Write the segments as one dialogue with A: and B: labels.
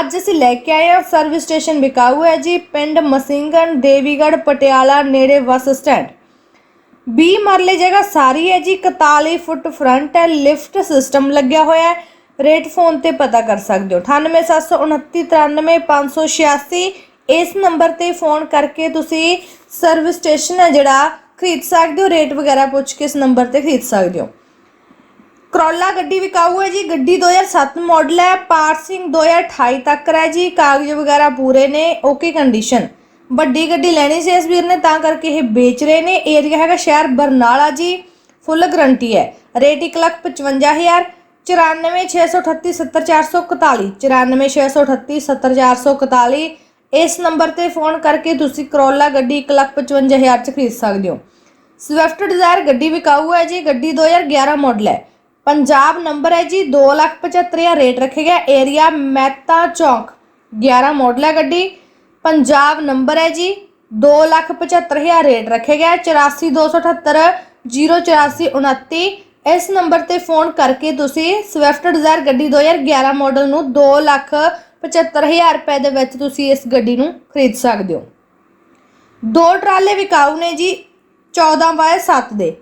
A: ਅੱਜ ਅਸੀਂ ਲੈ ਕੇ ਆਏ ਹਾਂ ਸਰਵਿਸ ਸਟੇਸ਼ਨ ਬਿਕਾਊ ਹੈ ਜੀ, ਪਿੰਡ ਮਸਿੰਗਨ, ਦੇਵੀਗੜ੍ਹ, ਪਟਿਆਲਾ, ਨੇੜੇ ਬੱਸ ਸਟੈਂਡ। 20 ਮਰਲੇ ਜਗ੍ਹਾ ਸਾਰੀ ਹੈ ਜੀ 41 ਫੁੱਟ ਫਰੰਟ ਹੈ, ਲਿਫਟ ਸਿਸਟਮ ਲੱਗਿਆ ਹੋਇਆ ਹੈ। ਰੇਟ ਫੋਨ ਤੇ ਪਤਾ ਕਰ ਸਕਦੇ ਹੋ। 9879393586 ਇਸ ਨੰਬਰ ਤੇ ਫੋਨ ਕਰਕੇ ਤੁਸੀਂ ਸਰਵਿਸ ਸਟੇਸ਼ਨ ਹੈ ਜਿਹੜਾ ਖਰੀਦ ਸਕਦੇ ਹੋ। ਰੇਟ ਵਗੈਰਾ ਪੁੱਛ ਕੇ ਇਸ ਨੰਬਰ ਤੇ ਖਰੀਦ ਸਕਦੇ ਹੋ। ਕਰੋਲਾ ਗੱਡੀ ਵਿਕਾਊ ਹੈ ਜੀ। ਗੱਡੀ 2007 ਮਾਡਲ ਹੈ। ਪਾਰਸਿੰਗ 2028 ਤੱਕ ਹੈ ਜੀ। ਕਾਗਜ਼ ਵਗੈਰਾ ਪੂਰੇ ਨੇ। ਓਕੇ ਕੰਡੀਸ਼ਨ ਵੱਡੀ ਗੱਡੀ ਲੈਣੀ ਸੀ ਇਸ ਵੀਰ ਨੇ, ਤਾਂ ਕਰਕੇ ਇਹ ਵੇਚ ਰਹੇ ਨੇ। ਏਰੀਆ ਹੈਗਾ ਸ਼ਹਿਰ ਬਰਨਾਲਾ ਜੀ। ਫੁੱਲ ਗਰੰਟੀ ਹੈ। ਰੇਟ 155000 9463877441 9463877441 ਇਸ ਨੰਬਰ ਤੇ ਫੋਨ ਕਰਕੇ ਤੁਸੀਂ ਕਰੋਲਾ ਗੱਡੀ 155000 ਚ ਖਰੀਦ ਸਕਦੇ ਹੋ। ਸਵਿਫਟ ਡਿਜ਼ਾਇਰ ਗੱਡੀ ਵਿਕਾਊ ਹੈ ਜੀ। ਗੱਡੀ 2011 ਮਾਡਲ ਹੈ। ਪੰਜਾਬ ਨੰਬਰ ਹੈ ਜੀ 275000 ਰੇਟ ਰੱਖਿਆ ਗਿਆ। ਏਰੀਆ ਮਹਿਤਾ ਚੌਂਕ 11 ਮਾਡਲ ਹੈ ਗੱਡੀ। ਪੰਜਾਬ ਨੰਬਰ ਹੈ ਜੀ 275000 ਰੇਟ ਰੱਖਿਆ ਗਿਆ। 84278 08429 ਇਸ ਨੰਬਰ ਤੇ ਫੋਨ ਕਰਕੇ ਤੁਸੀਂ ਸਵਿਫਟ ਡਿਜ਼ਾਇਰ ਗੱਡੀ 2011 ਮਾਡਲ ਨੂੰ 275000 ਰੁਪਏ ਦੇ ਵਿੱਚ ਤੁਸੀਂ ਇਸ ਗੱਡੀ ਨੂੰ ਖਰੀਦ ਸਕਦੇ ਹੋ। ਦੋ ਟਰਾਲੇ ਵਿਕਾਊ ਨੇ ਜੀ 14 ਬਾਏ 7 ਦੇ।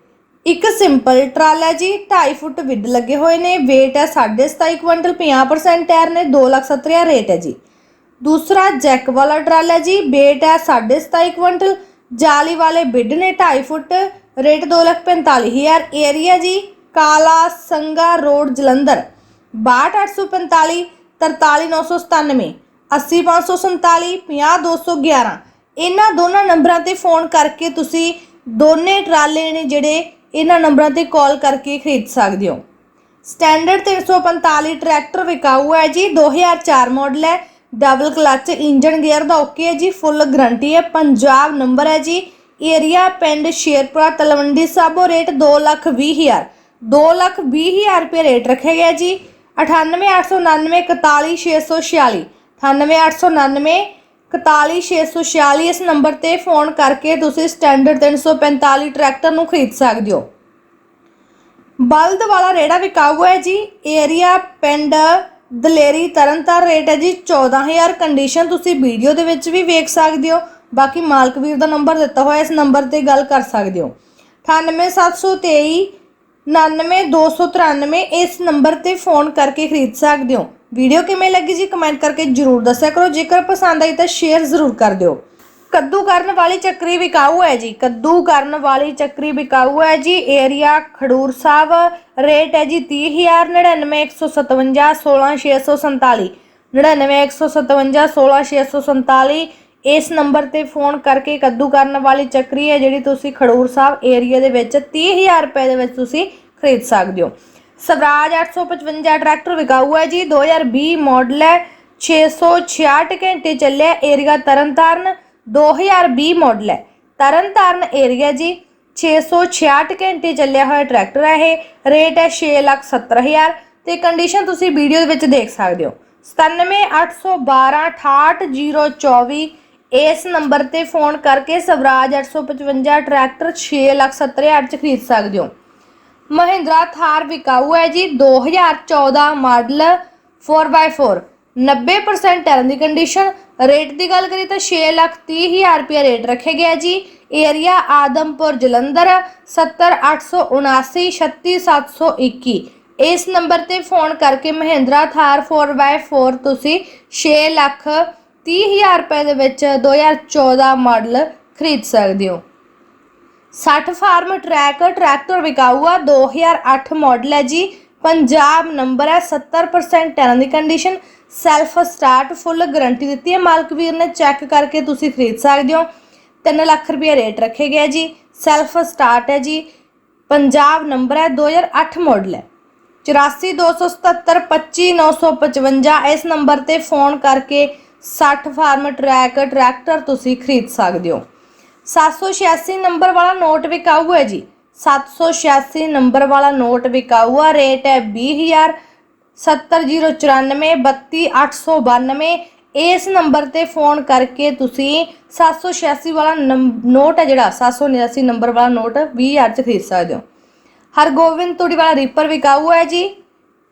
A: ਇੱਕ ਸਿੰਪਲ ਟਰਾਲਾ ਜੀ 2.5 ਫੁੱਟ ਵਿੱਡ ਲੱਗੇ ਹੋਏ ਨੇ weight ਹੈ 27.5 ਕੁਇੰਟਲ 50% ਟਾਇਰ ਨੇ 2,70,000 ਰੇਟ ਹੈ ਜੀ। ਦੂਸਰਾ ਜੈਕ ਵਾਲਾ ਟਰਾਲਾ ਜੀ weight ਹੈ 27.5 ਕੁਇੰਟਲ ਜਾਲੀ ਵਾਲੇ ਬਿੱਡ ਨੇ 2.5 ਫੁੱਟ ਰੇਟ 2,45,000 ਏਰੀਆ ਜੀ ਕਾਲਾ ਸੰਗਾ ਰੋਡ ਜਲੰਧਰ। 62845 43997 80547 50211 ਇਹਨਾਂ ਦੋਨਾਂ ਨੰਬਰਾਂ ਤੇ ਫੋਨ ਕਰਕੇ ਤੁਸੀਂ ਦੋਨੇ ਟਰਾਲੇ ਨੇ ਜਿਹੜੇ ਇਹਨਾਂ ਨੰਬਰਾਂ ਤੇ ਕਾਲ ਕਰਕੇ ਖਰੀਦ ਸਕਦੇ ਹੋ। ਸਟੈਂਡਰਡ 345 ਟਰੈਕਟਰ ਵਿਕਾਊ ਹੈ ਜੀ। 2004 ਮਾਡਲ ਹੈ। ਡਬਲ ਕਲਚ ਇੰਜਨ ਗੇਅਰ ਦਾ ਓਕੇ ਹੈ ਜੀ। ਫੁੱਲ ਗਰੰਟੀ ਹੈ। ਪੰਜਾਬ ਨੰਬਰ ਹੈ ਜੀ। ਏਰੀਆ ਪਿੰਡ ਸ਼ੇਰਪੁਰਾ, ਤਲਵੰਡੀ ਸਾਬੋ, ਰੇਟ 220000 220000 ਰੁਪਏ ਰੇਟ ਰੱਖਿਆ ਗਿਆ ਜੀ। 98899 41646 98899 41646 ਇਸ ਨੰਬਰ ਤੇ ਫੋਨ ਕਰਕੇ ਤੁਸੀਂ ਸਟੈਂਡਰਡ 345 ਟਰੈਕਟਰ ਨੂੰ ਖਰੀਦ ਸਕਦੇ ਹੋ। ਬਲਦ ਵਾਲਾ ਰੇੜਾ ਵਿਕਾਊ ਹੈ ਜੀ। ਏਰੀਆ ਪਿੰਡ ਦਲੇਰੀ ਤਰਨਤਾਰ ਰੇਟ ਹੈ ਜੀ। 14000 ਕੰਡੀਸ਼ਨ ਤੁਸੀਂ ਵੀਡੀਓ ਦੇ ਵਿੱਚ ਵੀ ਵੇਖ ਸਕਦੇ ਹੋ। ਬਾਕੀ ਮਾਲਕ ਵੀਰ ਦਾ ਨੰਬਰ ਦਿੱਤਾ ਹੋਇਆ, ਇਸ ਨੰਬਰ ਤੇ ਗੱਲ ਕਰ ਸਕਦੇ ਹੋ। 98723 99293 ਇਸ ਨੰਬਰ ਤੇ ਫੋਨ ਕਰਕੇ ਖਰੀਦ ਸਕਦੇ ਹੋ। ਵੀਡੀਓ ਕਿਵੇਂ ਲੱਗੀ ਜੀ ਕਮੈਂਟ ਕਰਕੇ ਜਰੂਰ ਦੱਸਿਆ ਕਰੋ। ਜੇਕਰ ਪਸੰਦ ਆਈ ਤਾਂ ਸ਼ੇਅਰ ਜ਼ਰੂਰ ਕਰ ਦਿਓ। ਕੱਦੂ ਕਰਨ ਵਾਲੀ ਚੱਕਰੀ ਵਿਕਾਊ ਹੈ ਜੀ। ਕੱਦੂ ਕਰਨ ਵਾਲੀ ਚੱਕਰੀ ਵਿਕਾਊ ਹੈ ਜੀ। ਏਰੀਆ ਖਡੂਰ ਸਾਹਿਬ ਰੇਟ ਹੈ ਜੀ 30000 99157 16647 99157 16647 ਇਸ ਨੰਬਰ ਤੇ ਫੋਨ ਕਰਕੇ ਕੱਦੂ ਕਰਨ ਵਾਲੀ ਚੱਕਰੀ ਹੈ ਜਿਹੜੀ ਤੁਸੀਂ ਖਡੂਰ ਸਾਹਿਬ ਏਰੀਆ ਦੇ ਵਿੱਚ 30000 ਰੁਪਏ ਦੇ ਵਿੱਚ ਤੁਸੀਂ ਖਰੀਦ ਸਕਦੇ ਹੋ। ਸਵਰਾਜ 855 ਟਰੈਕਟਰ ਵਿਕਾਊ ਹੈ ਜੀ। 2020 ਮਾਡਲ ਹੈ। 666 ਘੰਟੇ ਚੱਲਿਆ ਏਰੀਆ ਤਰਨਤਾਰਨ। 2020 ਮਾਡਲ ਹੈ। ਤਰਨਤਾਰਨ ਏਰੀਆ ਜੀ। 666 ਘੰਟੇ ਚੱਲਿਆ ਹੋਇਆ ਟਰੈਕਟਰ ਹੈ ਇਹ। ਰੇਟ ਹੈ 670000 ਤੇ ਕੰਡੀਸ਼ਨ ਤੁਸੀਂ ਵੀਡੀਓ ਦੇ ਵਿੱਚ ਦੇਖ ਸਕਦੇ ਹੋ। 9781268024 ਇਸ ਨੰਬਰ ਤੇ ਫੋਨ ਕਰਕੇ ਸਵਰਾਜ 855 ਟਰੈਕਟਰ 670000 ਚ ਖਰੀਦ ਸਕਦੇ ਹੋ। ਮਹਿੰਦਰਾ ਥਾਰ ਵਿਕਾਊ ਹੈ ਜੀ 2014 ਮਾਡਲ 4x4 90% ਟਾਇਰਾਂ ਦੀ ਕੰਡੀਸ਼ਨ ਰੇਟ ਦੀ ਗੱਲ ਕਰੀ ਤਾਂ 630000 ਰੁਪਏ ਰੇਟ ਰੱਖਿਆ ਗਿਆ ਜੀ। ਏਰੀਆ ਆਦਮਪੁਰ ਜਲੰਧਰ 70879 36721 ਇਸ ਨੰਬਰ ਤੇ ਫੋਨ ਕਰਕੇ ਮਹਿੰਦਰਾ ਥਾਰ 4x4 ਤੁਸੀਂ 6 ਲੱਖ 30000 ਰੁਪਏ ਦੇ ਵਿੱਚ 2014 ਮਾਡਲ ਖਰੀਦ ਸਕਦੇ ਹੋ। 60 ਫਾਰਮ ਟਰੈਕ ਟਰੈਕਟਰ ਵਿਕਾਊ ਆ 2008 ਮਾਡਲ ਹੈ ਜੀ। ਪੰਜਾਬ ਨੰਬਰ ਹੈ 70% ਟਾਇਰਾਂ ਦੀ condition self start full guarantee ਦਿੱਤੀ ਹੈ। ਮਾਲਕ ਵੀਰ ਨੇ ਚੈੱਕ ਕਰਕੇ ਤੁਸੀਂ ਖਰੀਦ ਸਕਦੇ ਹੋ। 3 ਲੱਖ ਰੁਪਏ ਰੇਟ ਰੱਖੇ ਗਿਆ ਜੀ। ਸੈਲਫ ਸਟਾਰਟ ਹੈ ਜੀ। ਪੰਜਾਬ ਨੰਬਰ ਹੈ 2008 ਮਾਡਲ ਹੈ। 8427725955 ਇਸ ਨੰਬਰ ਤੇ ਫੋਨ ਕਰਕੇ 60 ਫਾਰਮ ਟਰੈਕ, ਟਰੈਕਟਰ ਤੁਸੀਂ ਖਰੀਦ ਸਕਦੇ ਹੋ। 786 ਨੰਬਰ ਵਾਲਾ ਨੋਟ ਵਿਕਾਊ ਹੈ ਜੀ। 786 ਨੰਬਰ ਵਾਲਾ ਨੋਟ ਵਿਕਾਊ ਆ। ਰੇਟ ਹੈ 20000 70094 32892 ਇਸ ਨੰਬਰ ਤੇ ਫੋਨ ਕਰਕੇ ਤੁਸੀਂ 786 ਵਾਲਾ ਨੰਬ- ਨੋਟ ਹੈ ਜਿਹੜਾ 789 ਨੰਬਰ ਵਾਲਾ ਨੋਟ 20000 ਚ ਖਰੀਦ ਸਕਦੇ ਹੋ। ਹਰਗੋਬਿੰਦ ਤੁੜੀ ਵਾਲਾ ਰੀਪਰ ਵਿਕਾਊ ਹੈ ਜੀ।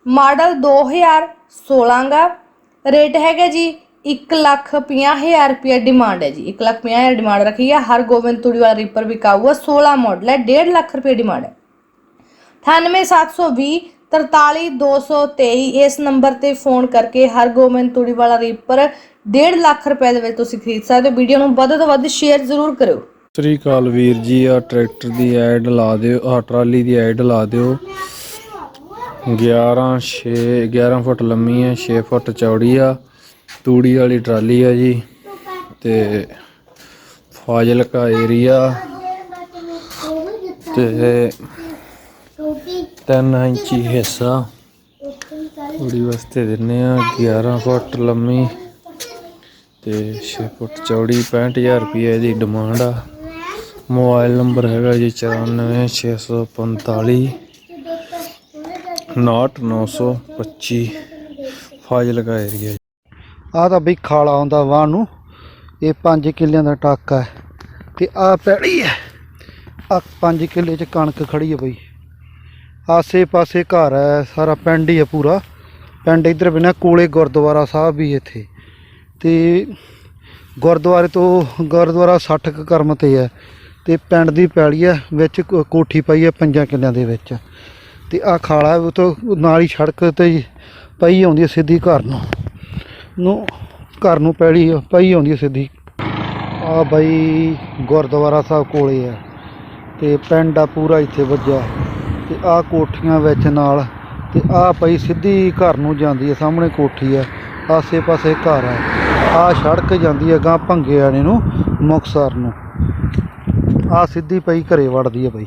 A: ਮਾਡਲ 2016 ਦਾ ਰੇਟ ਹੈਗਾ ਜੀ 1 ਲੱਖ ਪੰਜਾਹ ਰੁਪਏ ਡਿਮਾਂਡ ਹੈ ਜੀ। 1 ਲੱਖ ਪੰਜਾਹ ਡਿਮਾਂਡ ਰੱਖੀ ਹੈ ਹਰਗੋਬਿੰਦ ਤੁੜੀ ਵਾਲਾ ਰੀਪਰ ਵਿਕਾਊ ਹੈ 16 ਮਾਡਲ ਹੈ। 1.5 ਲੱਖ ਰੁਪਏ ਡਿਮਾਂਡ ਹੈ 98720 43223 ਇਸ ਨੰਬਰ ਤੇ ਫੋਨ ਕਰਕੇ ਹਰਗੋਬਿੰਦ ਤੁੜੀ ਵਾਲਾ ਰੀਪਰ 1.5 ਲੱਖ ਰੁਪਏ ਦੇ ਵਿੱਚ ਤੁਸੀਂ ਖਰੀਦ ਸਕਦੇ ਹੋ। ਵੀਡੀਓ ਨੂੰ ਵੱਧ ਤੋਂ ਵੱਧ ਸ਼ੇਅਰ ਜ਼ਰੂਰ ਕਰਿਓ।
B: ਸ੍ਰੀ ਅਕਾਲ ਵੀਰ ਜੀ ਆ ਟਰੈਕਟਰ ਦੀ ਐਡ ਲਾ ਦਿਓ ਆ ਟਰਾਲੀ ਦੀ ਐਡ ਲਾ ਦਿਓ। 11 6 11 ਫੁੱਟ ਲੰਮੀ ਹੈ 6 ਫੁੱਟ ਚੌੜੀ ਆ। ਤੂੜੀ ਵਾਲੀ ਟਰਾਲੀ ਆ ਜੀ ਤੇ ਫਾਜ਼ਿਲਕਾ ਏਰੀਆ ਤੇ 3 ਇੰਚੀ ਹਿੱਸਾ। ਤੂੜੀ ਵਾਸਤੇ ਦਿੰਨੇ ਆ 11 ਫੁੱਟ ਲੰਮੀ ਤੇ 6 ਫੁੱਟ ਚੌੜੀ 65000 ਰੁਪਏ ਦੀ ਡਿਮਾਂਡ ਆ। ਮੋਬਾਈਲ ਨੰਬਰ ਹੈਗਾ ਜੀ 94645 99925 ਫਾਜ਼ਿਲਕਾ ਏਰੀਆ
C: ਆਹ ਤਾਂ ਬਈ ਖਾਲਾ ਆਉਂਦਾ ਵਾਹ ਨੂੰ। ਇਹ 5 ਕਿੱਲਿਆਂ ਦਾ ਟੱਕ ਹੈ ਤੇ ਆਹ ਪੈੜੀ ਹੈ। ਆ 5 ਕਿੱਲੇ ਚ ਕਣਕ ਖੜੀ ਹੈ ਬਈ। ਆਸੇ ਪਾਸੇ ਘਰ ਹੈ, ਸਾਰਾ ਪਿੰਡ ਹੀ ਹੈ ਪੂਰਾ। ਪਿੰਡ ਇਧਰ ਬਿਨਾ ਕੋਲੇ ਗੁਰਦੁਆਰਾ ਸਾਹਿਬ ਵੀ ਇੱਥੇ। ਤੇ ਗੁਰਦੁਆਰੇ ਤੋਂ ਗੁਰਦੁਆਰਾ 60 ਕੁ ਕਰਮ ਤੇ ਹੈ। ਤੇ ਪਿੰਡ ਦੀ ਪੈਲੀ ਹੈ, ਵਿੱਚ ਕੋਠੀ ਪਈ ਹੈ ਪੰਜਾਂ ਕਿੱਲਿਆਂ ਦੇ ਵਿੱਚ। ਤੇ ਆ ਖਾਲਾ ਉਹ ਤੋਂ ਨਾਲ ਹੀ ਸੜਕ ਤੇ ਪਈ ਆਉਂਦੀ ਹੈ ਸਿੱਧੀ ਘਰ ਨੂੰ। ਨੂੰ ਘਰ ਨੂੰ ਪੈੜੀ ਪਈ ਆਉਂਦੀ ਹੈ ਸਿੱਧੀ। ਆ ਬਾਈ ਗੁਰਦੁਆਰਾ ਸਾਹਿਬ ਕੋਲੇ ਆ ਤੇ ਪਿੰਡ ਆ ਪੂਰਾ ਇੱਥੇ ਵੱਜਿਆ। ਤੇ ਆ ਕੋਠੀਆਂ ਵਿੱਚ ਨਾਲ ਤੇ ਆ ਪਈ ਸਿੱਧੀ ਘਰ ਨੂੰ ਜਾਂਦੀ ਹੈ ਸਾਹਮਣੇ ਕੋਠੀ ਆ ਆਸੇ ਪਾਸੇ ਘਰ ਆ। ਆ ਸੜਕ ਜਾਂਦੀ ਹੈ ਗਾਂ ਭੰਗੇ ਆਣੇ ਨੂੰ ਮੁਕਤਸਰ ਨੂੰ। ਆ ਸਿੱਧੀ ਪਈ ਘਰੇ ਵੜਦੀ ਹੈ ਬਾਈ।